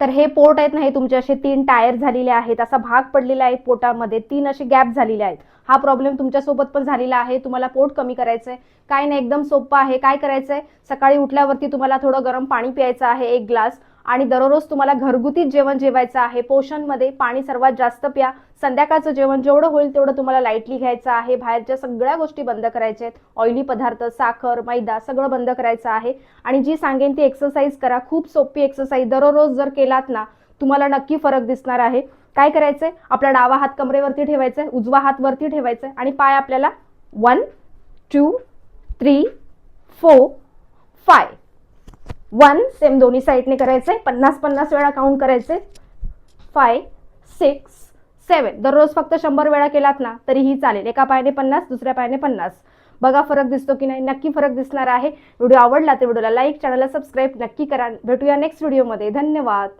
तर हे पोट आहेत ना हे तुमचे असे तीन टायर झालेले आहेत असा भाग पडलेला आहे पोटामध्ये तीन असे गॅप झालेले आहेत. हा प्रॉब्लेम तुमच्यासोबत पण झालेला आहे तुम्हाला पोट कमी करायचंय. काय नाही एकदम सोपं आहे काय करायचंय? सकाळी उठल्यावरती तुम्हाला थोडं गरम पाणी प्यायचं आहे एक ग्लास. आणि दररोज तुम्हाला घरगुतीच जेवण जेवायचं आहे पोषणमध्ये पाणी सर्वात जास्त प्या संध्याकाळचं जेवण जेवढं होईल तेवढं तुम्हाला लाईटली घ्यायचं आहे बाहेरच्या सगळ्या गोष्टी बंद करायच्या आहेत ऑइली पदार्थ साखर मैदा सगळं बंद करायचं आहे. आणि जी सांगेन ती एक्सरसाइज करा खूप सोपी एक्सरसाइज दररोज जर केलात ना तुम्हाला नक्की फरक दिसणार आहे. काय करायचंय? आपला डावा हात कमरेवरती ठेवायचा आहे उजवा हात वरती ठेवायचा आहे आणि पाय आपल्याला one two three four five one same दोन्ही साईडने करायचे पन्नास पन्नास वेळा काउंट करायचे फाय सिक्स सेवन दररोज फक्त शंभर वेळा केलात ना तरीही चालेल. एका पायाने पन्नास दुसऱ्या पायाने पन्नास. बघा फरक दिसतो की नाही. नक्की फरक दिसणार आहे. व्हिडिओ आवडला तर व्हिडिओला लाईक चॅनलला सबस्क्राईब नक्की करा. भेटूया नेक्स्ट व्हिडिओमध्ये धन्यवाद.